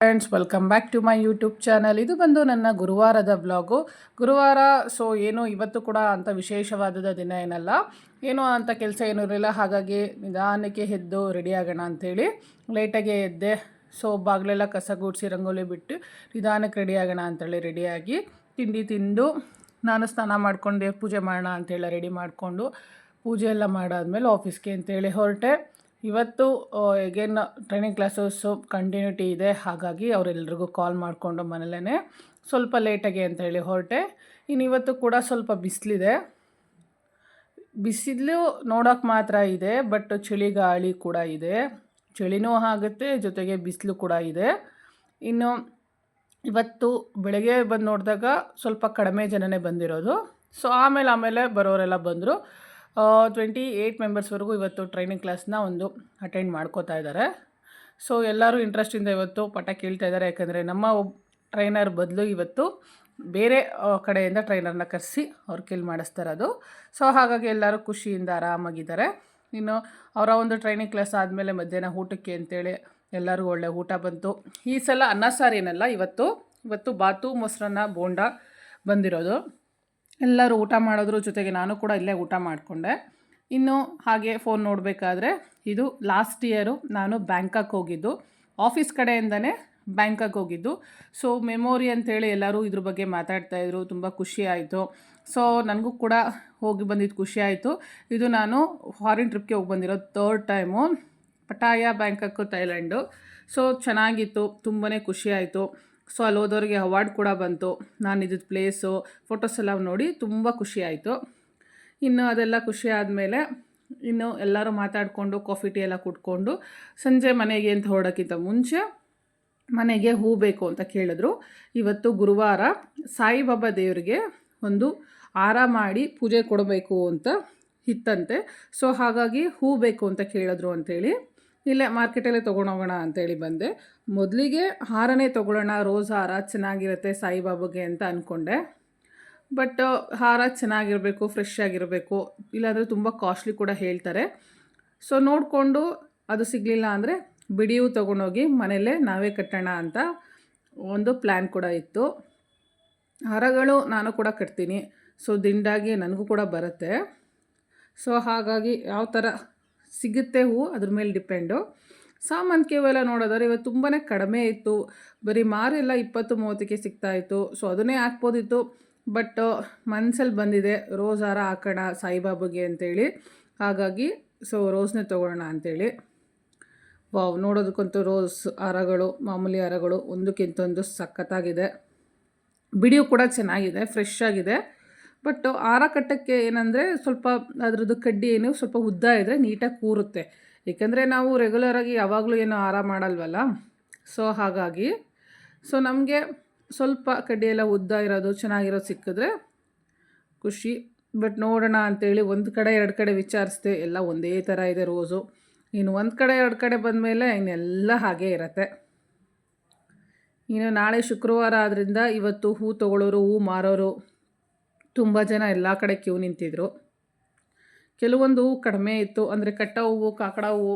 Friends welcome back to my YouTube channel ಇದು ಬಂದು ನನ್ನ ಗುರುವಾರದ ಬ್ಲಾಗು ಗುರುವಾರ ಸೊ ಏನು ಇವತ್ತು ಕೂಡ ಅಂತ ವಿಶೇಷವಾದದ ದಿನ ಏನಲ್ಲ. ಏನೋ ಅಂತ ಕೆಲಸ ಏನೂ ಇರಲಿಲ್ಲ. ಹಾಗಾಗಿ ನಿಧಾನಕ್ಕೆ ಎದ್ದು ರೆಡಿ ಆಗೋಣ ಅಂಥೇಳಿ ಲೇಟಾಗೆ ಎದ್ದೆ. ಸೊ ಬಾಗಿಲೆಲ್ಲ ಕಸ ಗುಡಿಸಿ, ರಂಗೋಲಿ ಬಿಟ್ಟು ನಿಧಾನಕ್ಕೆ ರೆಡಿ ಆಗೋಣ ಅಂತೇಳಿ ರೆಡಿಯಾಗಿ ತಿಂಡಿ ತಿಂದು ನಾನು ಸ್ನಾನ ಮಾಡ್ಕೊಂಡು, ಪೂಜೆ ಮಾಡೋಣ ಅಂತೇಳಿ ರೆಡಿ ಮಾಡಿಕೊಂಡು ಪೂಜೆ ಎಲ್ಲ ಮಾಡಾದ್ಮೇಲೆ ಆಫೀಸ್ಗೆ ಅಂತೇಳಿ ಹೊರಟೆ. ಇವತ್ತು ಎಗೇನ್ ಟ್ರೈನಿಂಗ್ ಕ್ಲಾಸಸ್ಸು ಕಂಟಿನ್ಯೂಟಿ ಇದೆ. ಹಾಗಾಗಿ ಅವರೆಲ್ರಿಗೂ ಕಾಲ್ ಮಾಡಿಕೊಂಡು ಮನೇಲೇ ಸ್ವಲ್ಪ ಲೇಟಾಗಿ ಅಂತ ಹೇಳಿ ಹೊರಟೆ. ಇನ್ನು ಇವತ್ತು ಕೂಡ ಸ್ವಲ್ಪ ಬಿಸಿಲಿದೆ. ಬಿಸಿಲು ನೋಡೋಕೆ ಮಾತ್ರ ಇದೆ ಬಟ್ ಚಳಿಗಾಳಿ ಕೂಡ ಇದೆ. ಚಳಿನೂ ಆಗುತ್ತೆ, ಜೊತೆಗೆ ಬಿಸಿಲು ಕೂಡ ಇದೆ. ಇನ್ನು ಇವತ್ತು ಬೆಳಗ್ಗೆ ಬಂದು ನೋಡಿದಾಗ ಸ್ವಲ್ಪ ಕಡಿಮೆ ಜನನೇ ಬಂದಿರೋದು. ಸೊ ಆಮೇಲೆ ಆಮೇಲೆ ಬರೋರೆಲ್ಲ ಬಂದರು. ಟ್ವೆಂಟಿ ಏಯ್ಟ್ ಮೆಂಬರ್ಸ್ವರೆಗೂ ಇವತ್ತು ಟ್ರೈನಿಂಗ್ ಕ್ಲಾಸ್ನ ಒಂದು ಅಟೆಂಡ್ ಮಾಡ್ಕೋತಾ ಇದ್ದಾರೆ. ಸೊ ಎಲ್ಲರೂ ಇಂಟ್ರೆಸ್ಟಿಂದ ಇವತ್ತು ಪಾಠ ಕೇಳ್ತಾ ಇದ್ದಾರೆ. ಯಾಕಂದರೆ ನಮ್ಮ ಟ್ರೈನರ್ ಬದಲು ಇವತ್ತು ಬೇರೆ ಕಡೆಯಿಂದ ಟ್ರೈನರ್ನ ಕರೆಸಿ ಅವ್ರು ಕೇಳಿ ಮಾಡಿಸ್ತಾರೆ ಅದು ಸೊ ಹಾಗಾಗಿ ಎಲ್ಲರೂ ಖುಷಿಯಿಂದ ಆರಾಮಾಗಿದ್ದಾರೆ. ಇನ್ನು ಅವರ ಒಂದು ಟ್ರೈನಿಂಗ್ ಕ್ಲಾಸ್ ಆದಮೇಲೆ ಮಧ್ಯಾಹ್ನ ಊಟಕ್ಕೆ ಅಂತೇಳಿ ಎಲ್ಲರಿಗೂ ಒಳ್ಳೆ ಊಟ ಬಂತು. ಈ ಸಲ ಅನ್ನ ಏನಲ್ಲ ಇವತ್ತು ಇವತ್ತು ಬಾತು ಮೊಸರನ್ನ ಬೋಂಡ ಬಂದಿರೋದು. ಎಲ್ಲರೂ ಊಟ ಮಾಡೋದ್ರ ಜೊತೆಗೆ ನಾನು ಕೂಡ ಇಲ್ಲೇ ಊಟ ಮಾಡಿಕೊಂಡೆ. ಇನ್ನು ಹಾಗೆ ಫೋನ್ ನೋಡಬೇಕಾದ್ರೆ ಇದು ಲಾಸ್ಟ್ ಇಯರು ನಾನು ಬ್ಯಾಂಕಾಕ್ ಹೋಗಿದ್ದು. ಆಫೀಸ್ ಕಡೆಯಿಂದನೇ ಬ್ಯಾಂಕಾಕ್ ಹೋಗಿದ್ದು. ಸೊ ಮೆಮೋರಿ ಅಂತೇಳಿ ಎಲ್ಲರೂ ಇದ್ರ ಬಗ್ಗೆ ಮಾತಾಡ್ತಾ ಇದ್ರು, ತುಂಬ ಖುಷಿ ಆಯಿತು. ಸೊ ನನಗೂ ಕೂಡ ಹೋಗಿ ಬಂದಿದ್ದು ಖುಷಿ ಆಯಿತು. ಇದು ನಾನು ಫಾರಿನ್ ಟ್ರಿಪ್ಗೆ ಹೋಗಿ ಬಂದಿರೋ third time Pattaya Bangkok Thailand. So ಚೆನ್ನಾಗಿತ್ತು ತುಂಬಾ ಖುಷಿ ಆಯಿತು. ಸೊ ಅಲ್ಲಿ ಹೋದವ್ರಿಗೆ ಅವಾರ್ಡ್ ಕೂಡ ಬಂತು. ನಾನು ಇದ್ದಿದ್ದು ಪ್ಲೇಸು ಫೋಟೋಸ್ ಎಲ್ಲ ನೋಡಿ ತುಂಬ ಖುಷಿ ಆಯಿತು. ಇನ್ನು ಅದೆಲ್ಲ ಖುಷಿ ಆದಮೇಲೆ ಇನ್ನು ಎಲ್ಲರೂ ಮಾತಾಡಿಕೊಂಡು ಕಾಫಿ ಟೀ ಎಲ್ಲ ಕುಟ್ಕೊಂಡು ಸಂಜೆ ಮನೆಗೆ ಅಂತ ಹೊರಡೋಕ್ಕಿಂತ ಮುಂಚೆ ಮನೆಗೆ ಹೂ ಬೇಕು ಅಂತ ಕೇಳಿದ್ರು. ಇವತ್ತು ಗುರುವಾರ ಸಾಯಿಬಾಬಾ ದೇವರಿಗೆ ಒಂದು ಹಾರ ಮಾಡಿ ಪೂಜೆ ಕೊಡಬೇಕು ಅಂತ ಇತ್ತಂತೆ ಸೊ ಹಾಗಾಗಿ ಹೂ ಬೇಕು ಅಂತ ಕೇಳಿದ್ರು ಅಂಥೇಳಿ ಇಲ್ಲೇ ಮಾರ್ಕೆಟಲ್ಲೇ ತೊಗೊಂಡೋಗೋಣ ಅಂತೇಳಿ ಬಂದೆ. ಮೊದಲಿಗೆ ಹಾರನೇ ತೊಗೊಳ್ಳೋಣ, ರೋಸ್ ಹಾರ ಚೆನ್ನಾಗಿರುತ್ತೆ ಸಾಯಿಬಾಬಾಗೆ ಅಂತ ಅಂದ್ಕೊಂಡೆ ಬಟ್ ಹಾರ ಚೆನ್ನಾಗಿರಬೇಕು ಫ್ರೆಶ್ ಆಗಿರಬೇಕು, ಇಲ್ಲಾಂದರೆ ತುಂಬ ಕಾಸ್ಟ್ಲಿ ಕೂಡ ಹೇಳ್ತಾರೆ. ಸೊ ನೋಡಿಕೊಂಡು ಅದು ಸಿಗಲಿಲ್ಲ ಅಂದರೆ ಬಿಡಿಯು ತೊಗೊಂಡೋಗಿ ಮನೆಯಲ್ಲೇ ನಾವೇ ಕಟ್ಟೋಣ ಅಂತ ಒಂದು ಪ್ಲ್ಯಾನ್ ಕೂಡ ಇತ್ತು. ಹಾರಗಳು ನಾನು ಕೂಡ ಕಟ್ತೀನಿ. ಸೊ ದಿಂಡಾಗಿ ನನಗೂ ಕೂಡ ಬರುತ್ತೆ. ಸೊ ಹಾಗಾಗಿ ಯಾವ ಥರ ಸಿಗುತ್ತೆ ಹೂವು ಅದ್ರ ಮೇಲೆ ಡಿಪೆಂಡು. ಸಾಮಂತಿಗೆ ಹೂವೆಲ್ಲ ನೋಡೋದಾದ್ರೆ ಇವತ್ತು ತುಂಬಾ ಕಡಿಮೆ ಇತ್ತು. ಬರೀ ಮಾರೆಲ್ಲ ಇಪ್ಪತ್ತು, ಮೂವತ್ತಕ್ಕೆ ಸಿಗ್ತಾಯಿತ್ತು ಸೊ ಅದನ್ನೇ ಹಾಕ್ಬೋದಿತ್ತು. ಬಟ್ ಮನ್ಸಲ್ಲಿ ಬಂದಿದೆ ರೋಸ್ ಹಾರ ಹಾಕೋಣ ಸಾಯಿಬಾಬಾಗೆ ಅಂತೇಳಿ. ಹಾಗಾಗಿ ಸೊ ರೋಸ್ನೇ ತೊಗೊಳ್ಳೋಣ ಅಂಥೇಳಿ ವಾವ್, ನೋಡೋದಕ್ಕಂತೂ ರೋಸ್ ಹಾರಗಳು, ಮಾಮೂಲಿ ಹಾರಗಳು ಒಂದಕ್ಕಿಂತೊಂದು ಸಖತ್ತಾಗಿದೆ. ಬಿಡಿಯೂ ಕೂಡ ಚೆನ್ನಾಗಿದೆ ಫ್ರೆಶ್ ಆಗಿದೆ. ಬಟ್ ಹಾರ ಕಟ್ಟಕ್ಕೆ ಏನಂದರೆ ಸ್ವಲ್ಪ ಅದರದ್ದು ಕಡ್ಡಿ ಏನು ಸ್ವಲ್ಪ ಉದ್ದ ಇದ್ದರೆ ನೀಟಾಗಿ ಕೂರುತ್ತೆ. ಏಕೆಂದರೆ ನಾವು ರೆಗ್ಯುಲರಾಗಿ ಯಾವಾಗಲೂ ಏನು ಆರ ಮಾಡಲ್ವಲ್ಲ? ಸೊ ಹಾಗಾಗಿ ಸೊ ನಮಗೆ ಸ್ವಲ್ಪ ಕಡ್ಡಿ ಎಲ್ಲ ಉದ್ದ ಇರೋದು ಚೆನ್ನಾಗಿರೋದು ಸಿಕ್ಕಿದ್ರೆ ಖುಷಿ. ಬಟ್ ನೋಡೋಣ ಅಂತೇಳಿ ಒಂದು ಕಡೆ, ಎರಡು ಕಡೆ ವಿಚಾರಿಸ್ದೆ, ಎಲ್ಲ ಒಂದೇ ಥರ ಇದೆ ರೋಸು. ಇನ್ನು ಒಂದು ಕಡೆ, ಎರಡು ಕಡೆ ಬಂದಮೇಲೆ ಇನ್ನೆಲ್ಲ ಹಾಗೇ ಇರತ್ತೆ. ಇನ್ನು ನಾಳೆ ಶುಕ್ರವಾರ ಆದ್ದರಿಂದ ಇವತ್ತು ಹೂ ತೊಗೊಳ್ಳೋರು ಹೂ ಮಾರೋರು ತುಂಬ ಜನ ಎಲ್ಲ ಕಡೆ ಕ್ಯೂ ನಿಂತಿದ್ರು. ಕೆಲವೊಂದು ಕಡಿಮೆ ಇತ್ತು. ಅಂದರೆ ಕಟ್ಟ ಹೂವು, ಕಾಕಡ ಹೂವು,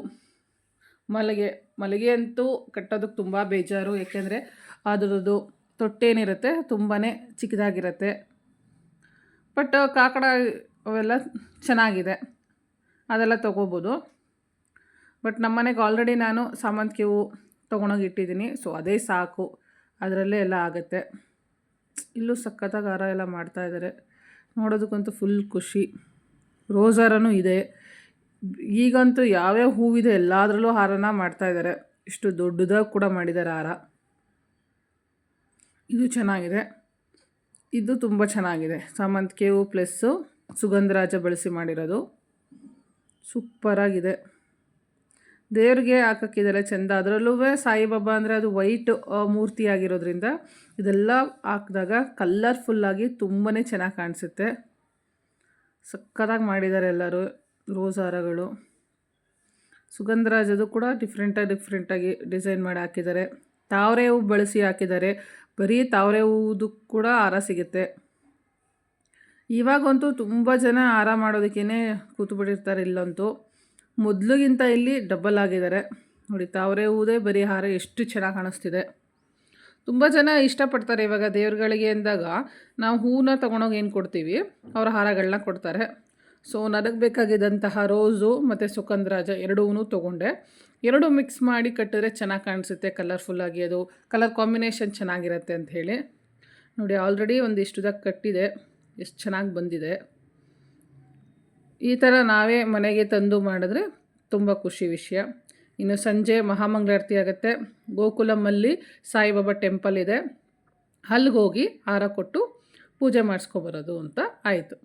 ಮಲ್ಲಿಗೆ ಮಲ್ಲಿಗೆ ಅಂತೂ ಕಟ್ಟೋದಕ್ಕೆ ತುಂಬ ಬೇಜಾರು. ಏಕೆಂದರೆ ಅದರದ್ದು ತೊಟ್ಟೇನಿರುತ್ತೆ ತುಂಬಾ ಚಿಕ್ಕದಾಗಿರುತ್ತೆ. ಬಟ್ ಕಾಕಡ ಅವೆಲ್ಲ ಚೆನ್ನಾಗಿದೆ. ಅದೆಲ್ಲ ತೊಗೋಬೋದು. ಬಟ್ ನಮ್ಮ ಮನೆಗೆ ಆಲ್ರೆಡಿ ನಾನು ಸಾಮಂತಿಗೆ ಹೂವು ತೊಗೊಂಡೋಗಿ ಇಟ್ಟಿದ್ದೀನಿ. ಸೊ ಅದೇ ಸಾಕು. ಅದರಲ್ಲೇ ಎಲ್ಲ ಆಗುತ್ತೆ. ಇಲ್ಲೂ ಸಖತ್ತಾಗಿ ಹಾರ ಎಲ್ಲ ಮಾಡ್ತಾಯಿದ್ದಾರೆ ನೋಡೋದಕ್ಕಂತೂ ಫುಲ್ ಖುಷಿ. ರೋಸ್ ಹಾರನೂ ಇದೆ. ಈಗಂತೂ ಯಾವ್ಯಾವ ಹೂವಿದೆ ಎಲ್ಲದರಲ್ಲೂ ಹಾರನ ಮಾಡ್ತಾಯಿದ್ದಾರೆ ಇಷ್ಟು ದೊಡ್ಡದಾಗಿ ಕೂಡ ಮಾಡಿದ್ದಾರೆ ಹಾರ ಇದು ಚೆನ್ನಾಗಿದೆ. ಇದು ತುಂಬ ಚೆನ್ನಾಗಿದೆ. ಸಾಮಂತಿಗೆ ಹೂವು ಪ್ಲಸ್ಸು ಸುಗಂಧರಾಜ ಬಳಸಿ ಮಾಡಿರೋದು. ಸೂಪರಾಗಿದೆ. ದೇವ್ರಿಗೆ ಹಾಕೋಕ್ಕಿದ್ದಾರೆ ಚೆಂದ. ಅದರಲ್ಲೂ ಸಾಯಿಬಾಬಾ ಅಂದರೆ ಅದು ವೈಟ್ ಮೂರ್ತಿ ಆಗಿರೋದ್ರಿಂದ ಇದೆಲ್ಲ ಹಾಕಿದಾಗ ಕಲ್ಲರ್ಫುಲ್ಲಾಗಿ ತುಂಬಾ ಚೆನ್ನಾಗಿ ಕಾಣಿಸುತ್ತೆ. ಸಕ್ಕತ್ತಾಗಿ ಮಾಡಿದ್ದಾರೆ ಎಲ್ಲರೂ ರೋಸ್ ಹಾರಗಳು. ಸುಗಂಧರಾಜದು ಕೂಡ ಡಿಫ್ರೆಂಟಾಗಿ ಡಿಫ್ರೆಂಟಾಗಿ ಡಿಸೈನ್ ಮಾಡಿ ಹಾಕಿದ್ದಾರೆ. ತಾವರೆ ಹೂವು ಬಳಸಿ ಹಾಕಿದ್ದಾರೆ. ಬರೀ ತಾವರೆ ಹೂವುದು ಕೂಡ ಹಾರ ಸಿಗುತ್ತೆ. ಇವಾಗಂತೂ ತುಂಬ ಜನ ಹಾರ ಮಾಡೋದಕ್ಕೇ ಕೂತ್ಬಿಟ್ಟಿರ್ತಾರೆ ಇಲ್ಲಂತೂ. ಮೊದಲಿಗಿಂತ ಇಲ್ಲಿ ಡಬಲ್ ಆಗಿದ್ದಾರೆ. ನೋಡಿ, ತಾವರೆ ಹೂದೇ ಬರೀ ಹಾರ ಎಷ್ಟು ಚೆನ್ನಾಗಿ ಕಾಣಿಸ್ತಿದೆ. ತುಂಬ ಜನ ಇಷ್ಟಪಡ್ತಾರೆ ಇವಾಗ ದೇವ್ರುಗಳಿಗೆ ಅಂದಾಗ, ನಾವು ಹೂವನ್ನ ತೊಗೊಂಡೋಗಿ ಏನು ಕೊಡ್ತೀವಿ? ಅವ್ರ ಹಾರಗಳನ್ನ ಕೊಡ್ತಾರೆ. ಸೊ ನನಗೆ ಬೇಕಾಗಿದ್ದಂತಹ ರೋಸು ಮತ್ತು ಸುಗಂಧರಾಜ ಎರಡೂ ತೊಗೊಂಡೆ. ಎರಡು ಮಿಕ್ಸ್ ಮಾಡಿ ಕಟ್ಟಿದ್ರೆ ಚೆನ್ನಾಗಿ ಕಾಣಿಸುತ್ತೆ ಕಲರ್ಫುಲ್ಲಾಗಿ ಅದು. ಕಲರ್ ಕಾಂಬಿನೇಷನ್ ಚೆನ್ನಾಗಿರುತ್ತೆ ಅಂತ ಹೇಳಿ. ನೋಡಿ ಆಲ್ರೆಡಿ ಒಂದಿಷ್ಟುದಾಗಿ ಕಟ್ಟಿದೆ. ಎಷ್ಟು ಚೆನ್ನಾಗಿ ಬಂದಿದೆ. ಈ ಥರ ನಾವೇ ಮನೆಗೆ ತಂದು ಮಾಡಿದ್ರೆ ತುಂಬ ಖುಷಿ ವಿಷಯ. ಇನ್ನು ಸಂಜೆ ಮಹಾಮಂಗಳಾರತಿ ಆಗುತ್ತೆ. ಗೋಕುಲಮ್ಮಲ್ಲಿ ಸಾಯಿಬಾಬಾ ಟೆಂಪಲ್ ಇದೆ. ಅಲ್ಲಿಗೆ ಹೋಗಿ ಹಾರ ಕೊಟ್ಟು ಪೂಜೆ ಮಾಡಿಸ್ಕೊಬರೋದು ಅಂತ ಆಯಿತು.